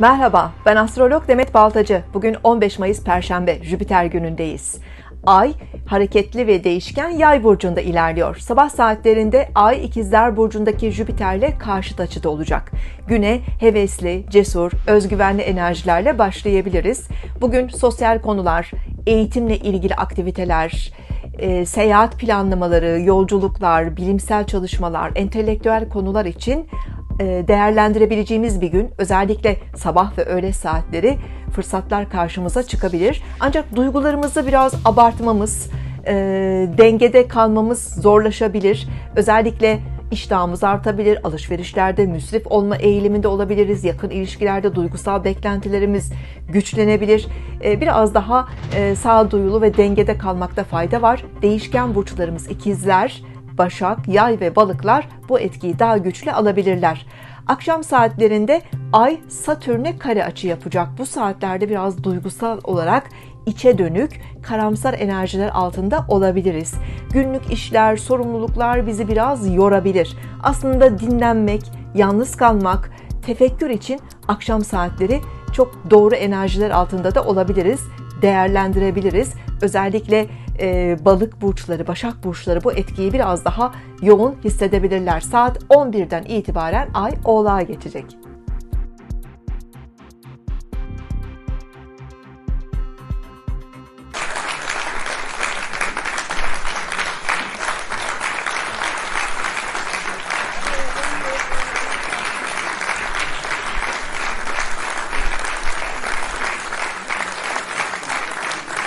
Merhaba, ben astrolog Demet Baltacı. Bugün 15 Mayıs Perşembe, Jüpiter günündeyiz. Ay hareketli ve değişken Yay burcunda ilerliyor. Sabah saatlerinde Ay İkizler burcundaki Jüpiter'le karşıt açıda olacak. Güne hevesli, cesur, özgüvenli enerjilerle başlayabiliriz. Bugün sosyal konular, eğitimle ilgili aktiviteler, e, seyahat planlamaları, yolculuklar, bilimsel çalışmalar, entelektüel konular için değerlendirebileceğimiz bir gün. Özellikle sabah ve öğle saatleri fırsatlar karşımıza çıkabilir. Ancak duygularımızı biraz abartmamız, e, dengede kalmamız zorlaşabilir. Özellikle iştahımız artabilir, alışverişlerde müsrif olma eğiliminde olabiliriz, yakın ilişkilerde duygusal beklentilerimiz güçlenebilir. E, Biraz daha e, sağduyulu ve dengede kalmakta fayda var. Değişken burçlarımız ikizler, Başak, Yay ve Balıklar bu etkiyi daha güçlü alabilirler. Akşam saatlerinde Ay Satürn'e kare açı yapacak. Bu saatlerde biraz duygusal olarak içe dönük, karamsar enerjiler altında olabiliriz. Günlük işler, sorumluluklar bizi biraz yorabilir. Aslında dinlenmek, yalnız kalmak, tefekkür için akşam saatleri çok doğru enerjiler altında da olabiliriz değerlendirebiliriz. Özellikle e, balık burçları, başak burçları bu etkiyi biraz daha yoğun hissedebilirler. Saat 11'den itibaren ay oğlağa geçecek.